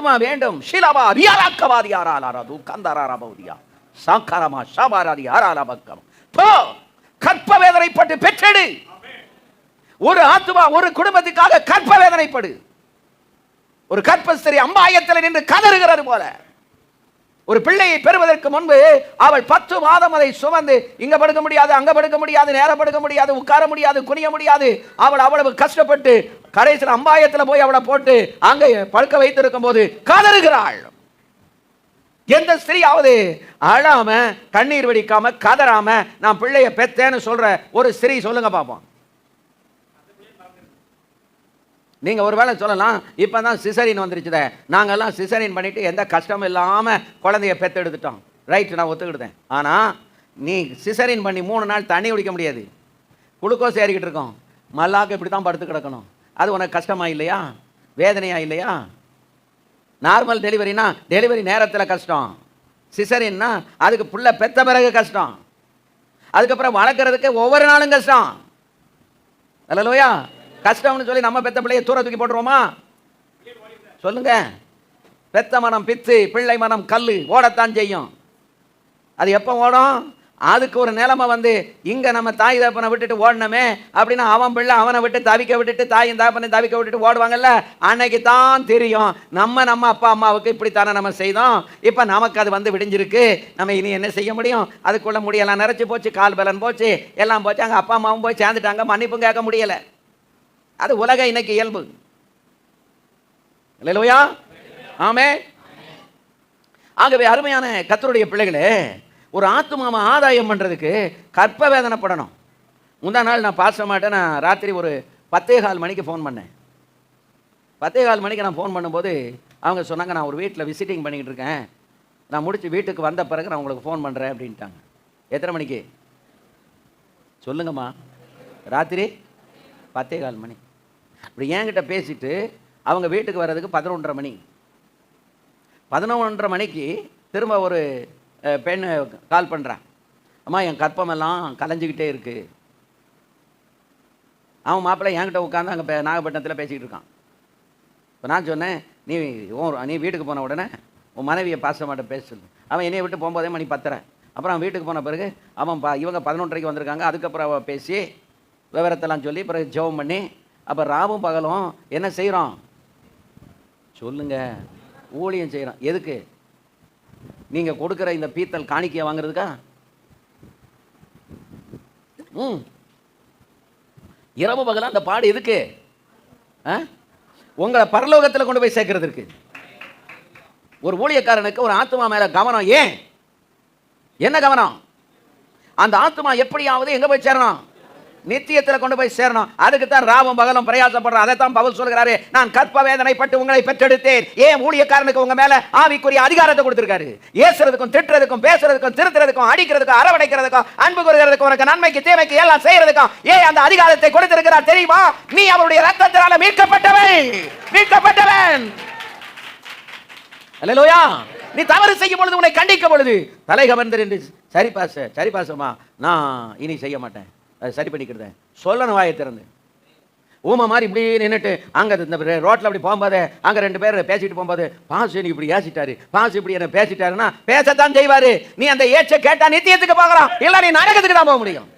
ஆத்மா வேண்டும்? ஷிலவா ரியாலாக்கவாதி ஆராலாரது கந்தராரா பௌதியா? சாக்காரமா ஷாபாராதி ஆராலா பக்கம்? போ! கற்ப வேதனைப்பட்டு பெற்றெடு! ஒரு ஆத்மா ஒரு குடும்பத்துக்காக கற்ப வேதனைப்படு ஒரு கற்பஸ்திரி அம்பாயத்தில் நின்று கதறுகிறது போல! ஒரு பிள்ளையை பெறுவதற்கு முன்பு அவள் பத்து மாதம் அதை சுமந்து இங்க படுக்க முடியாது அங்க படுக்க முடியாது நேரம் படுக்க முடியாது உட்கார முடியாது குனிய முடியாது அவள் அவ்வளவு கஷ்டப்பட்டு கடைசியில் அம்பாயத்தில் போய் அவளை போட்டு அங்கே பழுக்க வைத்திருக்கும் போது கதறுகிறாள். எந்த ஸ்திரீயாவது அழாம கண்ணீர் வெடிக்காம கதறாம நான் பிள்ளைய பெத்தேன்னு சொல்ற ஒரு ஸ்திரீ சொல்லுங்க நீங்கள் நீங்க ஒருவேளை சொல்லலாம் இப்பதான் சிசரின் வந்துருச்சுதே. நாங்கெல்லாம் சிசரின் பண்ணிட்டு எந்த கஷ்டமும் இல்லாம குழந்தைய பெத்தெடுத்துட்டோம் ரைட் நான் ஒத்துக்கிட்டேன். ஆனா நீ சிசரின் பண்ணி மூணு நாள் தண்ணி குடிக்க முடியாது. குளுக்கோஸ் ஏறிக்கிட்டு இருக்கோம். மல்லாக்க இப்படி தான் படுத்து கிடக்கணும். அது உனக்கு கஷ்டமா இல்லையா? வேதனையா இல்லையா? நார்மல் டெலிவரினா டெலிவரி நேரத்தில் கஷ்டம். சிசரின்னா அதுக்கு புள்ள பெத்த பிறகு கஷ்டம். அதுக்கப்புறம் வளர்க்குறதுக்கு ஒவ்வொரு நாளும் கஷ்டம். அல்லலோயா. கஷ்டம்னு சொல்லி நம்ம பெத்த பிள்ளைய தூர தூக்கி போட்டுருவோமா? சொல்லுங்க. பெத்த மனம் பித்து பிள்ளை மனம் கல் ஓடத்தான் செய்யும். அது எப்போ ஓடும்? அதுக்கு ஒரு நிலைமை வந்து இங்கே நம்ம தாய் தாப்பனை விட்டுட்டு ஓடணுமே அப்படின்னா அவன் பிள்ளை அவனை விட்டு தவிக்க விட்டுட்டு தாயும் தாப்பனை தவிக்க விட்டுட்டு ஓடுவாங்கல்ல? அன்னைக்கு தான் தெரியும். நம்ம நம்ம அப்பா அம்மாவுக்கு இப்படித்தானே நம்ம செய்தோம். இப்போ நமக்கு அது வந்து விடிஞ்சிருக்கு. நம்ம இனி என்ன செய்ய முடியும்? அதுக்குள்ள முடியெல்லாம் நிறைச்சி போச்சு கால் பலன் போச்சு எல்லாம் போச்சு அங்கே அப்பா அம்மாவும் போய் சேர்ந்துட்டாங்க மன்னிப்பும் கேட்க முடியலை. அது உலக இன்னைக்கு இயல்பு. இல்லையா ஆமே ஆகவே அருமையான கத்தருடைய பிள்ளைகளே ஒரு ஆத்துமாவை ஆதாயம் பண்ணுறதுக்கு கற்ப வேதனைப்படணும். முந்தா நாள் நான் பாச மாட்டேன் நான் ராத்திரி ஒரு பத்தே கால் மணிக்கு ஃபோன் பண்ணேன். பத்தே கால் மணிக்கு நான் ஃபோன் பண்ணும்போது அவங்க சொன்னாங்க நான் ஒரு வீட்டில் விசிட்டிங் பண்ணிக்கிட்டு இருக்கேன். நான் முடித்து வீட்டுக்கு வந்த பிறகு நான் உங்களுக்கு ஃபோன் பண்ணுறேன் அப்படின்ட்டாங்க. எத்தனை மணிக்கு? சொல்லுங்கம்மா. ராத்திரி பத்தே கால் மணி. இப்படி என்கிட்ட பேசிட்டு அவங்க வீட்டுக்கு வர்றதுக்கு பதினொன்றரை மணி. பதினொன்றரை மணிக்கு திரும்ப ஒரு பெண் கால் பண்ணுறான் அம்மா என் கற்பமெல்லாம் கலைஞ்சிக்கிட்டே இருக்குது அவன் மாப்பிள்ளை என்கிட்ட உட்காந்து அங்கே நாகப்பட்டினத்தில் பேசிக்கிட்டு இருக்கான். இப்போ நான் சொன்னேன் நீ ஓ நீ வீட்டுக்கு போன உடனே உன் மனைவியை பாச மாட்டேன் பேச சொல்லு. அவன் என்னையை விட்டு போகும்போதே மணி பத்தரை. அப்புறம் அவன் வீட்டுக்கு போன பிறகு அவன் பா இவங்க பதினொன்றரைக்கு வந்திருக்காங்க. அதுக்கப்புறம் அவள் பேசி விவரத்தெல்லாம் சொல்லி பிறகு ஜெபம் பண்ணி அப்போ ராவும் பகலும் என்ன செய்கிறோம் சொல்லுங்க. ஊழியம் செய்கிறோம் எதுக்கு? நீங்கள் கொடுக்குற இந்த பீத்தல் காணிக்கையை வாங்குறதுக்கா? ம். இரவு பகலாக அந்த பாடு எதுக்கு? ஆ? உங்களை பரலோகத்தில் கொண்டு போய் சேர்க்கறதுக்கு. ஒரு ஊழியக்காரனுக்கு ஒரு ஆத்மா மேல கவனம். ஏன்? என்ன கவனம்? அந்த ஆத்மா எப்படியாவது எங்க போய் சேரணும்? நித்தியத்தில் கொண்டு போய் சேரணும். அதுக்கு தான் ராவும் பகலும் பிரயாசப்படுறோம் அதை தான் பவுல் சொல்கிறாரு நான் கற்ப வேதனை பட்டு உங்களை பெற்றெடுத்தேன். ஏன் ஊழியக்காரனுக்கு உங்க மேல ஆவிக்குரிய அதிகாரத்தை கொடுத்திருக்காரு? ஏசுறதுக்கும் திட்டுறதுக்கும் பேசுறதுக்கும் திருத்துறதுக்கும் அடிக்கிறதுக்கும் அரவணைக்கிறதுக்கும் அன்பு கூறுகிறதுக்கும் உனக்கு நன்மைக்கு தேவைக்கு எல்லாம் செய்யறதுக்கும் ஏன் அந்த அதிகாரத்தை கொடுத்திருக்கிறார் தெரியுமா? நீ அவருடைய ரத்தத்தினால மீட்கப்பட்டவன். மீட்கப்பட்டவன். அல்லேலூயா நீ தவறு செய்யும் பொழுது உன்னை கண்டிக்கும் பொழுது தலை கவர்ந்தர் என்று சரி பாச சரி பாசமா நான் இனி செய்ய மாட்டேன். அதை சரி பண்ணிக்கிறேன் சொல்லணும் வாயை திறந்து. ஊமை மாதிரி இப்படி நின்றுட்டு அங்கே இந்த ரோட்டில் அப்படி போகும்போது அங்கே ரெண்டு பேர் பேசிட்டு போகும்போது பாசு எனக்கு இப்படி ஏசிட்டாரு. பாசு இப்படி என்ன பேசிட்டாருன்னா பேசத்தான் செய்வார். நீ அந்த ஏச்சை கேட்டால் நித்தியத்துக்கு பார்க்கலாம் இல்லை நீ நரகத்துக்கு தான் போக முடியும்.